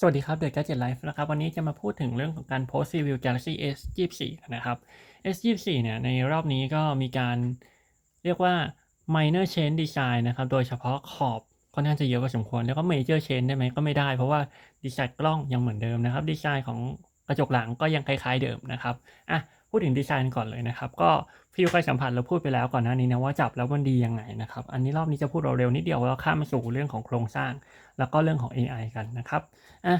สวัสดีครับเดอะ Gadget Life นะครับวันนี้จะมาพูดถึงเรื่องของการโพสซีวิว Galaxy S 24นะครับ S 24เนี่ยในรอบนี้ก็มีการเรียกว่า minor change design นะครับ โดยเฉพาะขอบค่อนข้างจะเยอะพอสมควร แล้วก็ major change ได้ไหมก็ไม่ได้ เพราะว่าดีไซน์กล้องยังเหมือนเดิมนะครับ ดีไซน์ของกระจกหลังก็ยังคล้ายๆเดิมนะครับอะ พูดถึงดีไซน์ก่อนเลยนะครับ ก็ฟิวไฟสัมผัสเราพูดไปแล้วก่อนหน้านี้นะว่าจับแล้วมันดียังไงนะครับ อันนี้รอบนี้จะพูดเร็วๆนิดเดียวแล้วข้ามมาสู่เรื่องของโครงสร้าง แล้วก็เรื่องของ AI กันนะครับอะ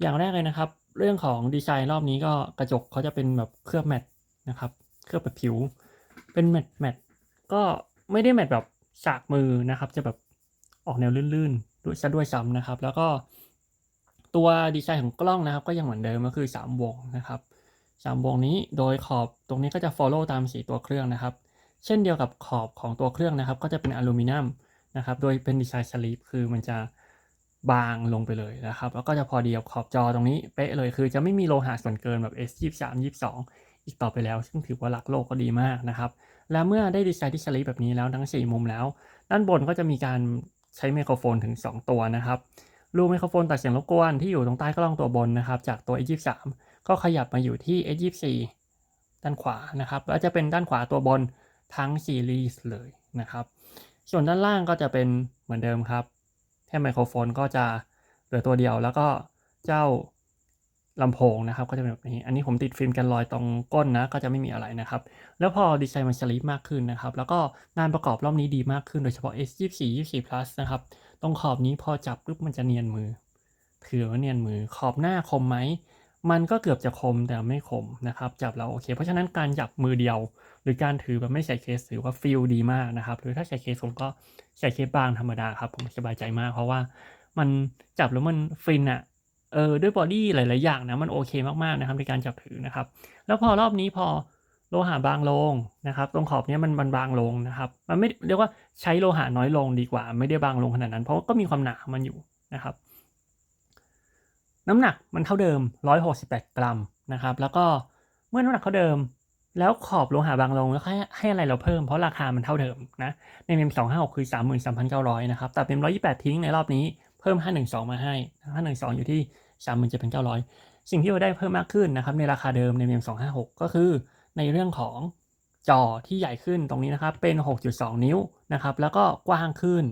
อย่างแรกเลยนะครับ เรื่องของดีไซน์รอบนี้ก็กระจกเขาจะเป็นแบบเคลือบแมตต์นะครับเคลือบแบบผิว เป็นแมตต์แมตต์ก็ไม่ได้แมตต์แบบสากมือนะครับ จะแบบออกแนวลื่นๆด้วยซะด้วยซ้ำนะครับ แล้วก็ตัวดีไซน์ของกล้องนะครับ ก็ยังเหมือนเดิมก็คือ 3 วงนะครับ 3 วงนี้โดยขอบตรงนี้ก็จะ follow ตามสีตัวเครื่องนะครับ เช่นเดียวกับขอบของตัวเครื่องนะครับ ก็จะเป็นอลูมิเนียมนะครับ โดยเป็นดีไซน์สลีปคือมันจะบางลงไปเลยนะครับ แล้วก็จะพอดีกับขอบจอตรงนี้เป๊ะเลยคือจะไม่มีโลหะส่วนเกินแบบ S 2 3 22 อีกต่อไปแล้ว ซึ่งถือว่ารักโลกก็ดีมากนะครับ และเมื่อได้ดีไซน์ที่สลีปแบบนี้แล้วทั้ง 4 มุมแล้ว ด้านบนก็จะมีการใช้ไมโครโฟนถึง 2 ตัวนะครับรูไมโครโฟนตัดเสียงรบกวนที่อยู่ตรงใต้กล้องตัวบนนะครับ จากตัว S 2 3 ก็ขยับมาอยู่ที่ S 2 4 ด้านขวานะครับ แล้วจะเป็นด้านขวาตัวบนทั้งซีรีส์เลยนะครับ ส่วนด้านล่างก็จะเป็นเหมือนเดิมครับแค่ไมโครโฟนก็จะเหลือตัวเดียว แล้วก็เจ้าลำโพงนะครับ ก็จะเป็นแบบนี้ อันนี้ผมติดฟิล์มกันรอยตรงก้นนะ ก็จะไม่มีอะไรนะครับ แล้วพอดีไซน์มันสลีปมากขึ้นนะครับ แล้วก็งานประกอบรอบนี้ดีมากขึ้น โดยเฉพาะ S 2 4 24 plus นะครับ ตรงขอบนี้พอจับปุ๊บมันจะเนียนมือ ถือว่าเนียนมือ ขอบหน้าคมไหม มันก็เกือบจะคมแต่ไม่คมนะครับจับแล้วโอเค เพราะฉะนั้นการจับมือเดียว หรือการถือแบบไม่ใส่เคสถือว่าฟิลดีมากนะครับ หรือถ้าใส่เคสผมก็ใส่เคสบางธรรมดาครับผมสบายใจมากเพราะว่ามันจับแล้วมันฟินอะเออด้วยบอดี้หลาย ๆ อย่างนะมันโอเคมาก ๆ นะครับในการจับถือนะครับ แล้วพอรอบนี้พอโลหะบางลงนะครับ ตรงขอบเนี้ยมันมันบางลงนะครับ มันไม่เรียกว่าใช้โลหะน้อยลงดีกว่า ไม่ได้บางลงขนาดนั้น เพราะก็มีความหนามันอยู่นะครับ น้ำหนักมันเท่าเดิม 168 กรัมนะครับ แล้วก็เมื่อน้ำหนักเท่าเดิม แล้วขอบโลหะบางลงแล้วให้ให้อะไรเราเพิ่มเพราะราคามันเท่าเดิมนะในเมม256 คือ 33,900 นะครับ แต่เป็น128 ทิ้งในรอบนี้เพิ่ม 512 มาให้ 512 อยู่ที่ 37,900 สิ่งที่เราได้เพิ่มมากขึ้นนะครับในราคาเดิมในเมม256 ก็คือในเรื่องของจอที่ใหญ่ขึ้นตรงนี้นะครับเป็น 6.2 นิ้วนะครับแล้วก็กว้างขึ้น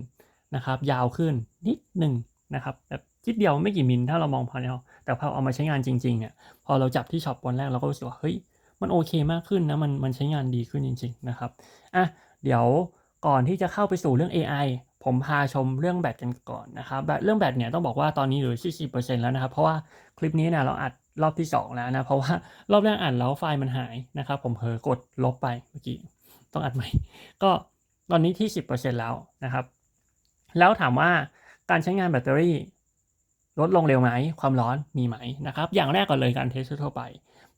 นะครับยาวขึ้นนิดหนึ่งนะครับแบบ จิดเดียวไม่กี่มิลถ้าเรามองภายนอกแต่พอเอามาใช้งานจริงๆเนี่ยพอเราจับที่ช็อปวันแรกเราก็รู้สึกว่าเฮ้ยมันโอเคมากขึ้นนะมันมันใช้งานดีขึ้นจริง ๆนะครับอะเดี๋ยวก่อนที่จะเข้าไปสู่เรื่อง AI ผมพาชมเรื่องแบตกันก่อนนะครับแบตเรื่องแบตเนี่ยต้องบอกว่าตอนนี้เหลือ40%แล้วนะครับ เพราะว่าคลิปนี้เนี่ยเราอัดรอบที่ 2 แล้วนะ เพราะว่ารอบแรกอัดแล้วไฟล์มันหายนะครับ ผมเผลอกดลบไปเมื่อกี้ต้องอัดใหม่ ก็ตอนนี้ที่ 10%แล้วนะครับ แล้วถามว่าการใช้งานแบตเตอรี่ ลดลงเร็วไหม ความร้อนมีไหมนะครับ อย่างแรกก่อนเลยการเทสทั่วไป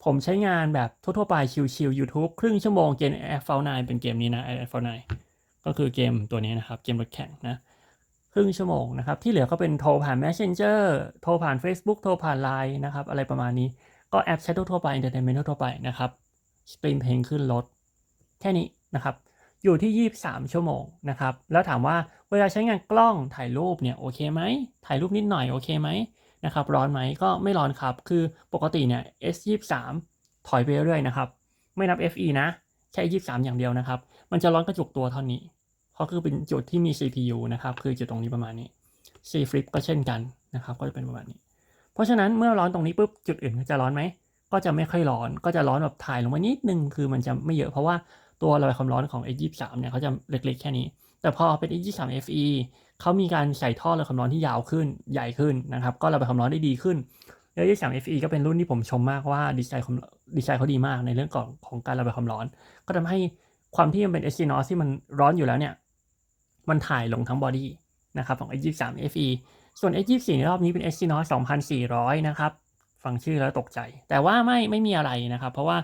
ผมใช้งานแบบทั่วๆไปชิลๆ YouTube ครึ่งชั่วโมงเกม f a l 9เป็นเกมนี้นะ f a l 9ก็คือเกมตัวนี้นะครับ เกมรถแข่งนะ ครึ่งชั่วโมงนะครับ ที่เหลือก็เป็นโทรผ่าน Messenger โทรผ่าน Facebook โทรผ่าน Line นะครับ อะไรประมาณนี้ ก็แอปแชททั่วๆไป Entertainment ทั่วๆไปนะครับสตรีมเพลงขึ้นรถแค่นี้นะครับ อยู่ที่ 23 ชั่วโมงนะครับ แล้วถามว่าเวลาใช้งานกล้องถ่ายรูปเนี่ยโอเคไหม ถ่ายรูปนิดหน่อยโอเคไหมนะครับ ร้อนไหมก็ไม่ร้อนครับ คือปกติเนี่ย S23 ถอยไปเรื่อยๆนะครับ ไม่นับ FE นะ แค่ 23 อย่างเดียวนะครับ มันจะร้อนกระจุกตัวเท่านี้ เพราะคือเป็นจุดที่มี CPU นะครับ คือจุดตรงนี้ประมาณนี้ C flip ก็เช่นกันนะครับ ก็จะเป็นประมาณนี้ เพราะฉะนั้นเมื่อร้อนตรงนี้ปุ๊บ จุดอื่นก็จะร้อนไหม ก็จะไม่ค่อยร้อน ก็จะร้อนแบบถ่ายลงมานิดนึง คือมันจะไม่เยอะ เพราะว่า ตัวระบายความร้อนของ S23 เนี่ยเขาจะเล็กๆแค่นี้ แต่พอเป็น S23 FE เขามีการใส่ท่อระบายความร้อนที่ยาวขึ้นใหญ่ขึ้นนะครับ ก็ระบายความร้อนได้ดีขึ้นแล้ว S23 FE ก็เป็นรุ่นที่ผมชมมากว่าดีไซน์ความดีไซน์เขาดีมากในเรื่องของของการระบายความร้อน ก็ทำให้ความที่มันเป็น Exynos ที่มันร้อนอยู่แล้วเนี่ยมันถ่ายลงทั้งบอดี้นะครับของ S23 FE ส่วน S24 ในรอบนี้เป็น Exynos 2400 นะครับ ฟังชื่อแล้วตกใจ แต่ว่าไม่ไม่มีอะไรนะครับ เพราะว่า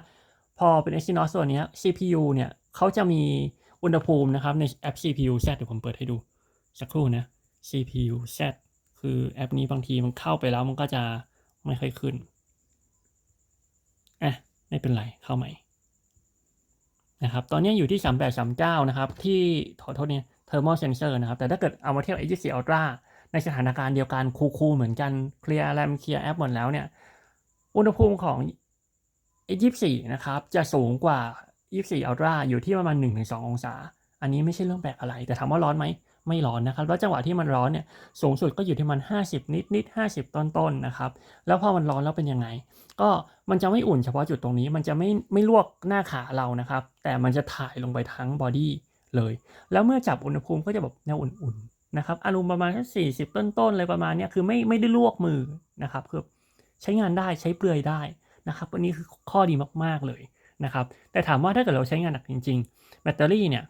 พอเป็น Exynos ตัวนี้ CPU เนี่ยเขาจะมีอุณหภูมินะครับในแอป CPU Z เดี๋ยวผมเปิดให้ดูสักครู่นะ CPU Z คือแอปนี้บางทีมันเข้าไปแล้วมันก็จะไม่ค่อยขึ้นอะไม่เป็นไรเข้าใหม่นะครับตอนนี้อยู่ที่ 3839 นะครับ ที่ขอโทษเนี่ย thermal sensor นะครับ แต่ถ้าเกิดเอามาเทียบ A24 Ultra ในสถานการณ์เดียวกันคูลๆเหมือนกันเคลียร์แรมเคลียร์แอปหมดแล้วเนี่ย อุณหภูมิของ 24 นะครับจะสูงกว่า 24 Ultra อยู่ที่ประมาณ 1-2 องศา อันนี้ไม่ใช่เรื่องแปลกอะไร แต่ถามว่าร้อนไหมไม่ร้อนนะครับแล้วจังหวะที่มันร้อนเนี่ยสูงสุดก็อยู่ที่มัน 50 นิดนิด50 ต้นๆนนะครับแล้วพอมันร้อนแล้วเป็นยังไง ก็มันจะไม่อุ่นเฉพาะจุดตรงนี้ มันจะไม่ไม่ลวกหน้าขาเรานะครับ แต่มันจะถ่ายลงไปทั้งบอดี้เลย แล้วเมื่อจับอุณหภูมิก็จะแบบแนวอุ่นๆนะครับอารมณ์ประมาณแค่สี่สิบต้นๆเลยประมาณเนี้ยคือไม่ไม่ได้ลวกมือนะครับคือใช้งานได้ใช้เปลือยได้ นะครับอันนี้คือข้อดีมากๆเลยนะครับแต่ถามว่าถ้าเกิดเราใช้งานหนักจริง ๆ แบตเตอรี่เนี่ย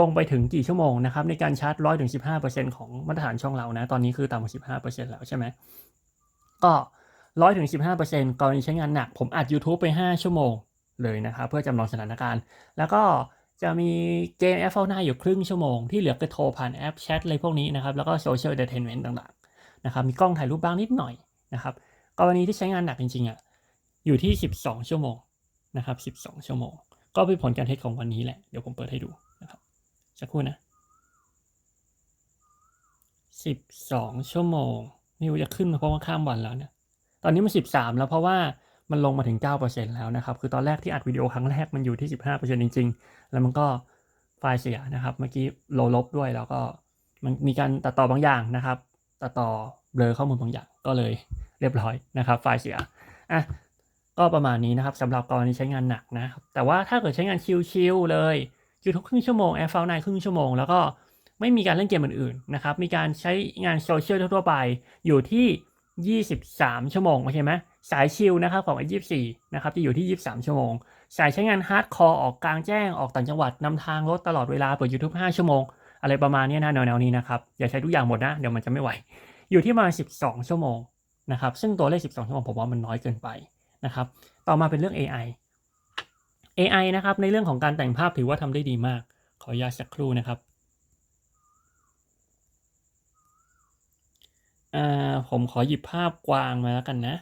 ลงไปถึงกี่ชั่วโมงนะครับในการชาร์จร้อยถึงสิบห้าเปอร์เซ็นของมาตรฐานช่องเรานะตอนนี้คือต่ำกว่าสิบห้าเปอร์เซ็นแล้วใช่ไหมก็ร้อยถึงสิบห้าเปอร์เซ็นกรณีใช้งานหนัก ผมอัด YouTube ไปห้าชั่วโมงเลยนะครับเพื่อจำลองสถานการณ์ แล้วก็จะมีเกมแอปเฝ้าหน้าอยู่ครึ่งชั่วโมง ที่เหลือก็โทรผ่านแอปแชทอะไรพวกนี้นะครับแล้วก็โซเชียลเอนเตอร์เทนเมนต์ต่างๆนะครับมีกล้องถ่ายรูปบ้างนิดหน่อยนะครับกรณีที่ใช้งานหนักจริงๆอะ อยู่ที่ 12 ชั่วโมงนะครับ 12 ชั่วโมง ก็เป็นผลการเทสของวันนี้แหละ เดี๋ยวผมเปิดให้ดูนะครับสักครู่นะ 12 ชั่วโมงไม่รู้จะขึ้นมาเพราะว่าข้ามวันแล้วเนี่ยตอนนี้มัน 13 แล้วเพราะว่ามันลงมาถึง 9%แล้วนะครับ คือตอนแรกที่อัดวิดีโอครั้งแรกมันอยู่ที่ 15%จริง ๆ แล้วมันก็ไฟล์เสียนะครับ เมื่อกี้โลลบด้วยแล้วก็มันมีการตัดต่อบางอย่างนะครับ ตัดต่อเบลอข้อมูลบางอย่างก็เลยเรียบร้อยนะครับ ไฟล์เสียอะ ก็ประมาณนี้นะครับสำหรับกรณีใช้งานหนักนะครับแต่ว่าถ้าเกิดใช้งานชิลๆเลยคือทุกครึ่งชั่วโมงแอร์ฟาวไนครึ่งชั่วโมง แล้วก็ไม่มีการเล่นเกมอื่นๆนะครับมีการใช้งานโซเชียลทั่วไป อยู่ที่ 23 ชั่วโมงโอเคไหมสายชิลนะครับของ i24 นะครับจะอยู่ที่ 23 ชั่วโมง สายใช้งานฮาร์ดคอร์ออกกลางแจ้งออกต่างจังหวัดนำทางรถตลอดเวลาเปิด YouTube 5ชั่วโมง อะไรประมาณนี้นะแนวๆนี้นะครับอย่าใช้ทุกอย่างหมดนะเดี๋ยวมันจะไม่ไหว อยู่ที่ประมาณ12 ชั่วโมงนะครับซึ่งตัวเลข 12 ชั่วโมงผมว่ามันน้อยเกินไป นะครับ ต่อมาเป็นเรื่อง AI AI นะครับในเรื่องของการแต่งภาพถือว่าทำได้ดีมาก ขออนุญาตสักครู่นะครับผมขอหยิบภาพกวางมาแล้วกันนะ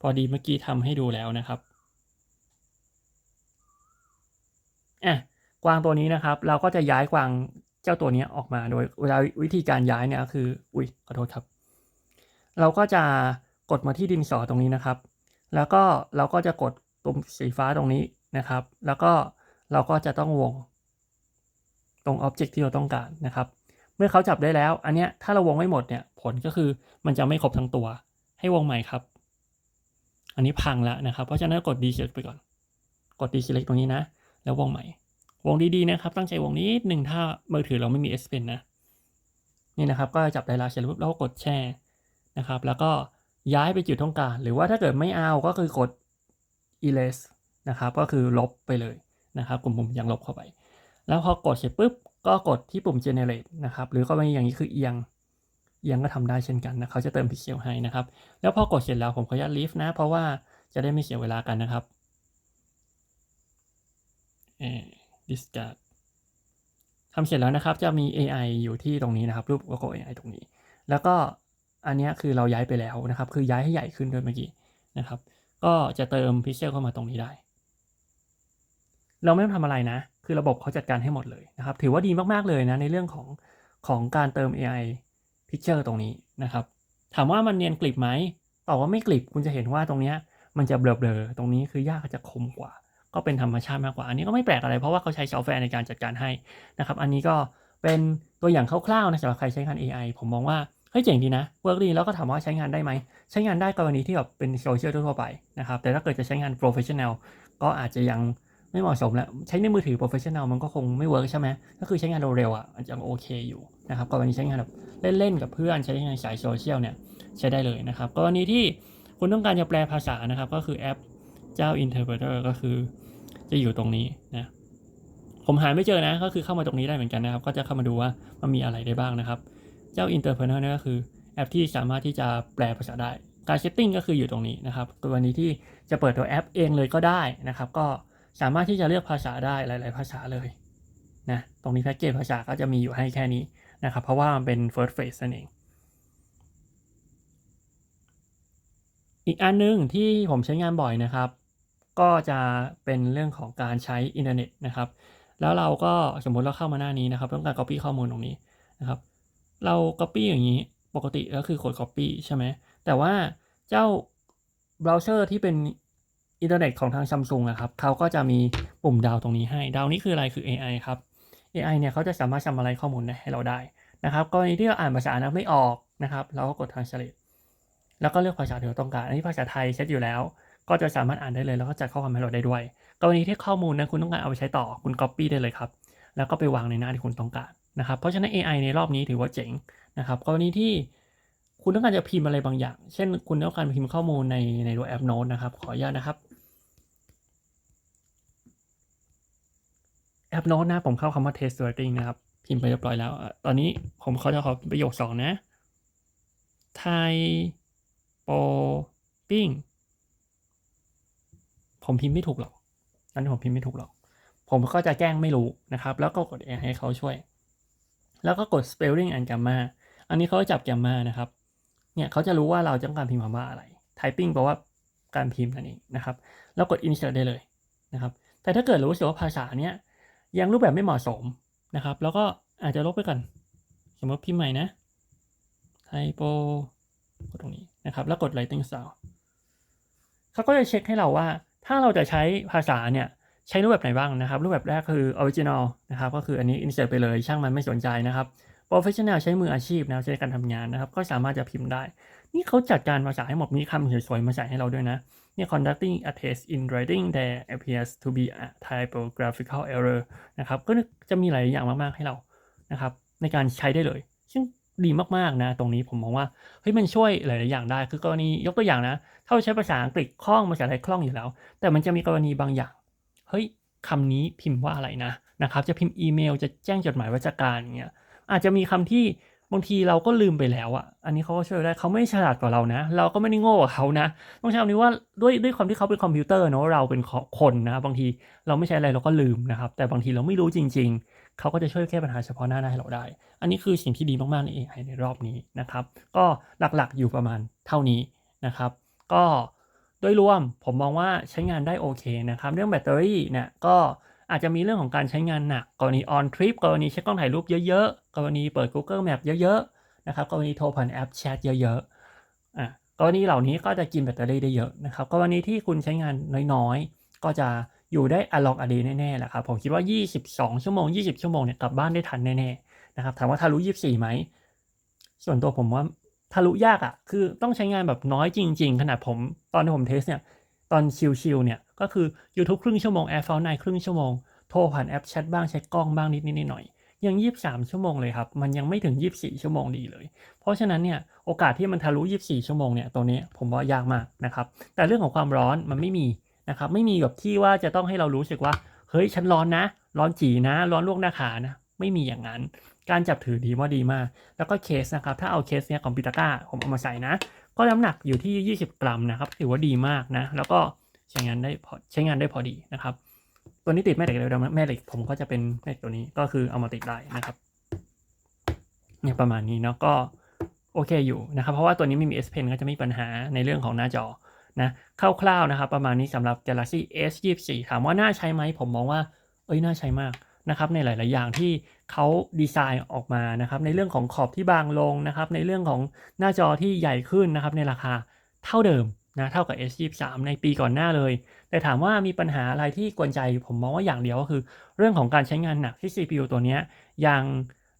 พอดีเมื่อกี้ทำให้ดูแล้วนะครับอะกวางตัวนี้นะครับ เราก็จะย้ายกวางเจ้าตัวนี้ออกมาโดยเวลาวิธีการย้ายเนี่ยคือ อุ้ยขอโทษครับ เราก็จะกดมาที่ดินสอตรงนี้นะครับ แล้วก็เราก็จะกดปุ่มสีฟ้าตรงนี้นะครับ แล้วก็เราก็จะต้องวงตรงอ็อบเจกต์ที่เราต้องการนะครับ เมื่อเขาจับได้แล้ว อันเนี้ยถ้าเราวงไม่หมดเนี่ยผลก็คือมันจะไม่ครบทั้งตัว ให้วงใหม่ครับ อันนี้พังแล้วนะครับ เพราะฉะนั้นกด deselect ไปก่อน กด deselect ตรงนี้นะ แล้ววงใหม่ วงดีๆนะครับ ตั้งใจวงนี้หนึ่งถ้ามือถือเราไม่มี S Pen นะ นี่นะครับ ก็จับได้แล้วเสร็จแล้วปุ๊บเราก็กดแช่นะครับ แล้วก็ ย้ายไปจุดต้องการ หรือว่าถ้าเกิดไม่เอาก็คือกด erase นะครับ ก็คือลบไปเลยนะครับกลุ่มปุ่มยังลบเข้าไป แล้วพอกดเสร็จปุ๊บ ก็กดที่ปุ่ม generate นะครับ หรือก็ม่อย่างนี้คือเอียง เอียงก็ทำได้เช่นกันนะเขาจะเติมพิกเซลให้นะครับ แล้วพอกดเสร็จแล้วผมขออนุญาต leave นะ เพราะว่าจะได้ไม่เสียเวลากันนะครับเอ่อ discard ทำเสร็จแล้วนะครับ จะมี AI อยู่ที่ตรงนี้นะครับ รูปโลโก้ AI ตรงนี้ แล้วก็ อันนี้คือเราย้ายไปแล้วนะครับ คือย้ายให้ใหญ่ขึ้นด้วยเมื่อกี้นะครับ ก็จะเติมพิกเซลเข้ามาตรงนี้ได้ เราไม่ต้องทำอะไรนะ คือระบบเขาจัดการให้หมดเลยนะครับ ถือว่าดีมากๆเลยนะในเรื่องของของการเติม AI Picture ตรงนี้นะครับ ถามว่ามันเนียนกลิบไหมตอบว่าไม่กลิบคุณจะเห็นว่าตรงนี้มันจะเบลอๆตรงนี้คือยากจะคมกว่า ก็เป็นธรรมชาติมากกว่า อันนี้ก็ไม่แปลกอะไรเพราะว่าเขาใช้ซอฟต์แวร์ในการจัดการให้นะครับ อันนี้ก็เป็นตัวอย่างคร่าวๆนะสำหรับใครใช้งาน AI ผมมองว่า เฮ้ยเจ๋งดีนะเวิร์กดีแล้วก็ถามว่าใช้งานได้ไหม ใช้งานได้กรณีที่แบบเป็นโซเชียลทั่วไปนะครับ แต่ถ้าเกิดจะใช้งานโปรเฟชชั่นแนลก็อาจจะยังไม่เหมาะสมแล้ว ใช้ในมือถือโปรเฟชชั่นแนลมันก็คงไม่เวิร์กใช่ไหมก็คือใช้งานเร็วๆอะมันจะโอเคอยู่นะครับกรณีใช้งานแบบเล่นๆกับเพื่อนใช้งานสายโซเชียลเนี่ยใช้ได้เลยนะครับกรณีที่คุณต้องการจะแปลภาษานะครับ ก็คือแอปเจ้า Interpreter ก็คือจะอยู่ตรงนี้นะผมหาไม่เจอนะก็คือเข้ามาตรงนี้ได้เหมือนกันนะครับ ก็จะเข้ามาดูว่ามันมีอะไรได้บ้างนะครับ เจ้า Interpreter เนี่ยก็คือแอปที่สามารถที่จะแปลภาษาได้ การเซตติ้งก็คืออยู่ตรงนี้นะครับตัวนี้ที่จะเปิดตัวแอปเองเลยก็ได้นะครับ ก็สามารถที่จะเลือกภาษาได้หลาย ๆ ภาษาเลยนะตรงนี้แพ็กเกจภาษาก็จะมีอยู่ให้แค่นี้นะครับ เพราะว่ามันเป็น first phase นั่นเอง อีกอันนึงที่ผมใช้งานบ่อยนะครับ ก็จะเป็นเรื่องของการใช้อินเทอร์เน็ตนะครับ แล้วเราก็สมมติเราเข้ามาหน้านี้นะครับ ต้องการ copy ข้อมูลตรงนี้นะครับ เรา copy อย่างนี้ปกติก็คือ กด copy ใช่ไหม แต่ว่าเจ้าเบราว์เซอร์ที่เป็นอินเทอร์เน็ตของทางซัมซุงอะครับเขาก็จะมีปุ่มดาวตรงนี้ให้ ดาวนี้คืออะไรคือ AI ครับ AI เนี่ยเขาจะสามารถ summarize ข้อมูลให้เราได้นะครับกรณีที่เราอ่านภาษานั้นไม่ออกนะครับ เราก็กด translate แล้วก็เลือกภาษาที่เราต้องการ อันนี้ภาษาไทยเซตอยู่แล้ว ก็จะสามารถอ่านได้เลย แล้วก็จัดข้อความให้เราได้ด้วย กรณีที่ข้อมูลนั้นคุณต้องการเอาไปใช้ต่อคุณ copy ได้เลยครับ แล้วก็ไปวางในหน้าที่คุณต้องการ นะครับเพราะฉะนั้น AI ในรอบนี้ถือว่าเจ๋งนะครับกรณีที่คุณต้องการจะพิมพ์อะไรบางอย่าง เช่น คุณต้องการพิมพ์ข้อมูลในในตัวแอปโน้ตนะครับ ขออนุญาตนะครับ แอปโน้ตนะผมเข้าคำว่า test writing นะครับ พิมพ์ไปเรียบร้อยแล้ว ตอนนี้ผมเขาจะขอประโยคสองนะไทยโปปิ้งผมพิมพ์ไม่ถูกหรอกนั่นผมพิมพ์ไม่ถูกหรอก ผมก็จะแกล้งไม่รู้นะครับ แล้วก็กด AI ให้เขาช่วย แล้วก็กด spelling and grammar อันนี้เขาจะจับ grammar นะครับ เนี่ยเขาจะรู้ว่าเราต้องการพิมพ์คำว่าอะไร typing แปลว่าการพิมพ์นั่นเองนะครับ แล้วกด insert ได้เลยนะครับ แต่ถ้าเกิดรู้สึกว่าภาษาเนี้ยยังรูปแบบไม่เหมาะสมนะครับ แล้วก็อาจจะลบไปก่อน สมมติพิมพ์ใหม่นะ typo กดตรงนี้นะครับ แล้วกด writing style เขาก็จะเช็คให้เราว่า ถ้าเราจะใช้ภาษาเนี่ย ใช้รูปแบบไหนบ้างนะครับ รูปแบบแรกคือ original นะครับก็คืออันนี้ insert ไปเลยช่างมันไม่สนใจนะครับ professional ใช้มืออาชีพนะใช้การทำงานนะครับก็สามารถจะพิมพ์ได้ นี่เขาจัดการภาษาให้หมดมีคำสวยๆมาใส่ให้เราด้วยนะเนี่ย conducting a test in writing there appears to be a typographical error นะครับก็จะมีหลายอย่างมากๆให้เรานะครับในการใช้ได้เลย ซึ่งดีมากๆนะตรงนี้ผมมองว่าเฮ้ยมันช่วยหลายๆอย่างได้ คือกรณียกตัวอย่างนะ ถ้าเราใช้ภาษาอังกฤษคล่องภาษาไทยคล่องอยู่แล้ว แต่มันจะมีกรณีบางอย่าง เฮ้ยคำนี้พิมพ์ว่าอะไรนะนะครับ จะพิมพ์อีเมลจะแจ้งจดหมายราชการอย่างเงี้ยอาจจะมีคำที่บางทีเราก็ลืมไปแล้วอะ อันนี้เขาก็ช่วยได้เขาไม่ฉลาดกว่าเรานะ เราก็ไม่ได้โง่กว่าเขานะ ต้องใช้คำนี้ว่าด้วยด้วยความที่เขาเป็นคอมพิวเตอร์เนอะเราเป็นคนนะ บางทีเราไม่ใช้อะไรเราก็ลืมนะครับ แต่บางทีเราไม่รู้จริง ๆ เขาก็จะช่วยแก้ปัญหาเฉพาะหน้าได้ให้เราได้ อันนี้คือสิ่งที่ดีมากๆใน AI ในรอบนี้นะครับ ก็หลักๆอยู่ประมาณเท่านี้นะครับ ก็ โดยรวมผมมองว่าใช้งานได้โอเคนะครับ เรื่องแบตเตอรี่เนี่ยก็อาจจะมีเรื่องของการใช้งานหนัก กรณี on trip กรณีเช็คกล้องถ่ายรูปเยอะๆ กรณีเปิด Google Map เยอะๆนะครับกรณีโทรผ่านแอปแชทเยอะๆอะกรณีเหล่านี้ก็จะกินแบตเตอรี่ได้เยอะนะครับกรณีที่คุณใช้งานน้อยๆ ก็จะอยู่ได้อลองอเดแน่ๆแหละครับผมคิดว่า 22 ชั่วโมง 20 ชั่วโมงเนี่ยกลับบ้านได้ทันแน่ๆนะครับถามว่าทะลุ24ไหมส่วนตัวผมว่า ทะลุยากอะ่ะ คือต้องใช้งานแบบน้อยจริง ๆ ขนาดผม ตอนที่ผมเทสเนี่ย ตอนชิลๆเนี่ย ก็คือ YouTube ครึ่งชั่วโมง Air f o u n 9ครึ่งชั่วโมง โทรผ่านแอปแชทบ้าง ใช้กล้องบ้างนิดๆหน่อยๆยัง 23 ชั่วโมงเลยครับ มันยังไม่ถึง 24 ชั่วโมงดีเลย เพราะฉะนั้นเนี่ย โอกาสที่มันทะลุ 24 ชั่วโมงเนี่ยตัวนี้ผมว่ายากมากนะครับ แต่เรื่องของความร้อนมันไม่มีนะครับ ไม่มีแบบที่ว่าจะต้องให้เรารู้สึกว่า เฮ้ย ฉันร้อนนะ ร้อนจีนะ ร้อนลวกหน้าขานะ ไม่มีอย่างนั้น การจับถือดีว่าดีมาก แล้วก็เคสนะครับ ถ้าเอาเคสเนี้ยของปิตาก้าผมเอามาใส่นะ ก็น้ำหนักอยู่ที่ 20 กรัมนะครับ ถือว่าดีมากนะ แล้วก็ใช้งานได้พอใช้งานได้พอดีนะครับ ตัวนี้ติดแม่เหล็กเดียวแม่เหล็กผมก็จะเป็นแม่เหล็กตัวนี้ก็คือเอามาติดได้นะครับเนี่ยประมาณนี้เนาะก็โอเคอยู่นะครับ เพราะว่าตัวนี้ไม่มี S Pen ก็จะไม่มีปัญหาในเรื่องของหน้าจอนะคร่าวๆนะครับประมาณนี้สำหรับ Galaxy S 24 ถามว่าน่าใช้ไหมผมมองว่า เอ้ยน่าใช้มากนะครับในหลาย ๆ อย่างที่ เขาดีไซน์ออกมานะครับในเรื่องของขอบที่บางลงนะครับในเรื่องของหน้าจอที่ใหญ่ขึ้นนะครับในราคาเท่าเดิมนะเท่ากับ S23 ในปีก่อนหน้าเลย แต่ถามว่ามีปัญหาอะไรที่กวนใจผมมองว่าอย่างเดียวก็คือ เรื่องของการใช้งานหนักที่ CPU ตัวนี้ยัง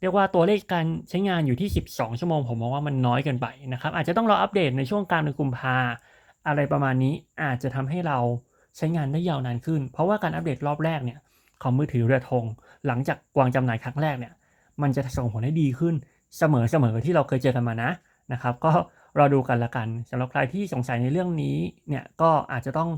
เรียกว่าตัวเลขการใช้งานอยู่ที่ 12 ชั่วโมง ผมมองว่ามันน้อยเกินไปนะครับ อาจจะต้องรออัปเดตในช่วงกลางเดือนกุมภาอะไรประมาณนี้อาจจะทำให้เราใช้งานได้ยาวนานขึ้น เพราะว่าการอัปเดตรอบแรกเนี่ย ของมือถือเรือธงหลังจากวางจำหน่ายครั้งแรกเนี่ย มันจะส่งผลให้ดีขึ้นเสมอเสมอที่เราเคยเจอกันมานะนะครับ ก็รอดูกันละกันสำหรับใครที่สงสัยในเรื่องนี้เนี่ยก็อาจจะต้อง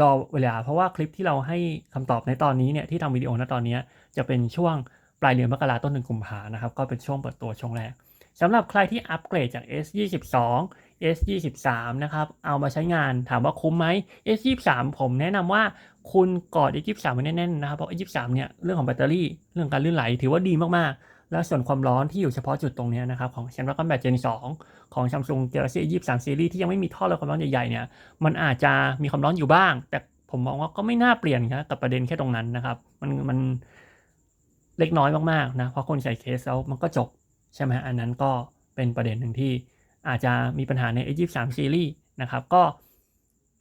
รอเวลา เพราะว่าคลิปที่เราให้คำตอบในตอนนี้เนี่ยที่ทำวิดีโอณตอนนี้จะเป็นช่วงปลายเดือนมกราต้นเดือนกุมภานะครับก็เป็นช่วงเปิดตัวช่วงแรกสำหรับใครที่อัปเกรดจาก S22 S23 นะครับเอามาใช้งานถามว่าคุ้มไหม S23 ผมแนะนำว่าคุณกอด S23 ไว้แน่นๆนะครับเพราะ S23 เนี่ยเรื่องของแบตเตอรี่เรื่องการลื่นไหลถือว่าดีมากๆ แล้วส่วนความร้อนที่อยู่เฉพาะจุดตรงนี้นะครับของ Snapdragon 8 Gen 2 ของ Samsung Galaxy A23 Series ที่ยังไม่มีท่อระบายความร้อนใหญ่ๆเนี่ยมันอาจจะมีความร้อนอยู่บ้าง แต่ผมมองว่าก็ไม่น่าเปลี่ยนครับกับประเด็นแค่ตรงนั้นนะครับมันมันเล็กน้อยมากๆนะเพราะคนใส่เคสแล้วมันก็จบใช่ไหมอันนั้นก็เป็นประเด็นหนึ่งที่ อาจจะมีปัญหาใน A23 ซีรีส์นะครับ ก็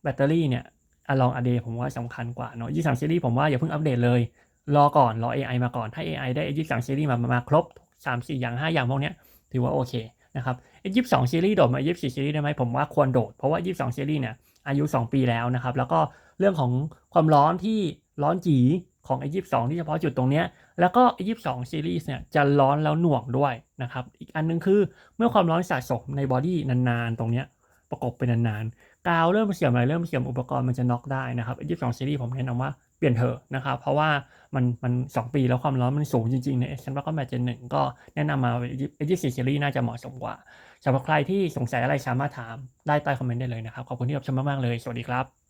แบตเตอรี่เนี่ยอลองอเดผมว่าสำคัญกว่าเนาะ23ซีรีส์ผมว่าอย่าเพิ่งอัปเดตเลย รอก่อน รอ AI มาก่อน ถ้า AI ได้ A23 ซีรีส์มามาครบ 3 4 อย่าง 5 อย่างพวกเนี้ยถือว่าโอเคนะครับ A22 ซีรีส์โดดมา A24 ซีรีส์ได้ไหมผมว่าควรโดด เพราะว่า A22 ซีรีส์เนี่ยอายุ 2 ปีแล้วนะครับ แล้วก็เรื่องของความร้อนที่ร้อนจี ของ A22 ที่เฉพาะจุดตรงเนี้ยแล้วก็ A22 ซีรีส์เนี่ยจะร้อนแล้วหน่วงด้วยนะครับอีกอันหนึงคือเมื่อความร้อนสะสมในบอดี้นานๆ ตรงเนี้ยประกบไปนานๆกาวเริ่มเสื่อมอะไรเริ่มเสื่อมอุปกรณ์มันจะน็อกได้นะครับ A22 ซีรีส์ผมแนะนำว่าเปลี่ยนเถอะนะครับเพราะว่ามันมัน2ปีแล้วความร้อนมันสูงจริงๆใน Action Power Combat Gen 1ก็แนะนำมา A24 ซีรีส์น่าจะเหมาะสมกว่าสำหรับใครที่สงสัยอะไรสามารถถามได้ใต้คอมเมนต์ได้เลยนะครับ ขอบคุณที่รับชมมากๆเลย สวัสดีครับ